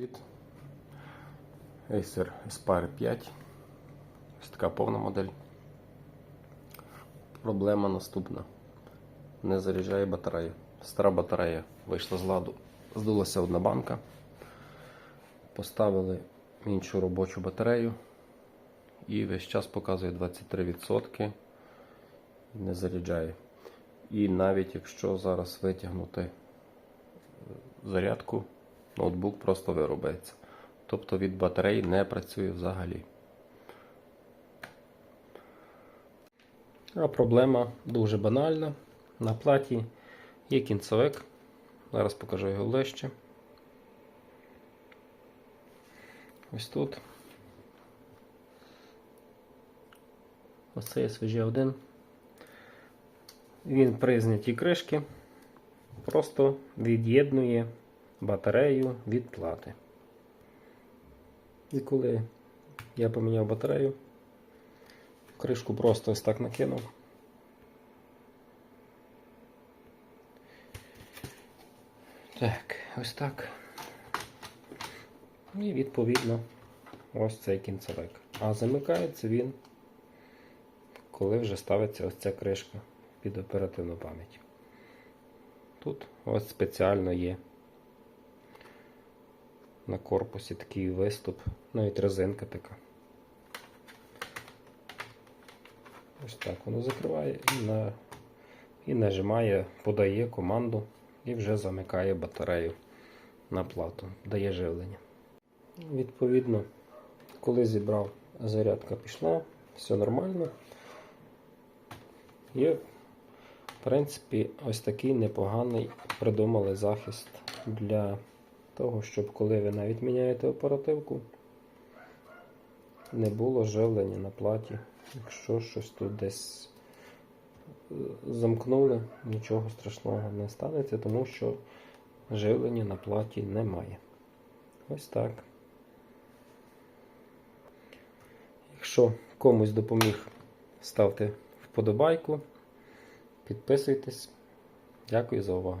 Від Acer Aspire 5. Ось така повна модель. Проблема наступна. Не заряджає батарея. Стара батарея вийшла з ладу. Здулася одна банка. Поставили іншу робочу батарею. І весь час показує 23%. І не заряджає. І навіть якщо зараз витягнути зарядку, ноутбук просто вирубається. Тобто від батареї не працює взагалі. А проблема дуже банальна. На платі є кінцевик. Зараз покажу його ближче. Ось тут. Ось це є свіжі 1. Він при знятті кришки просто від'єднує батарею від плати. І коли я поміняв батарею, кришку просто ось так накинув. Так, ось так. І відповідно ось цей кінцевик. А замикається він, коли вже ставиться ось ця кришка під оперативну пам'ять. Тут ось спеціально є на корпусі такий виступ, навіть резинка така. Ось так воно закриває і, на, і нажимає, подає команду і вже замикає батарею на плату, дає живлення. Відповідно, коли зібрав, зарядка пішла, все нормально. І, в принципі, ось такий непоганий придумали захист для того, щоб коли ви навіть міняєте оперативку, не було живлення на платі. Якщо щось тут десь е, замкнули, нічого страшного не станеться, тому що живлення на платі немає. Ось так. Якщо комусь допоміг, ставте вподобайку, підписуйтесь. Дякую за увагу.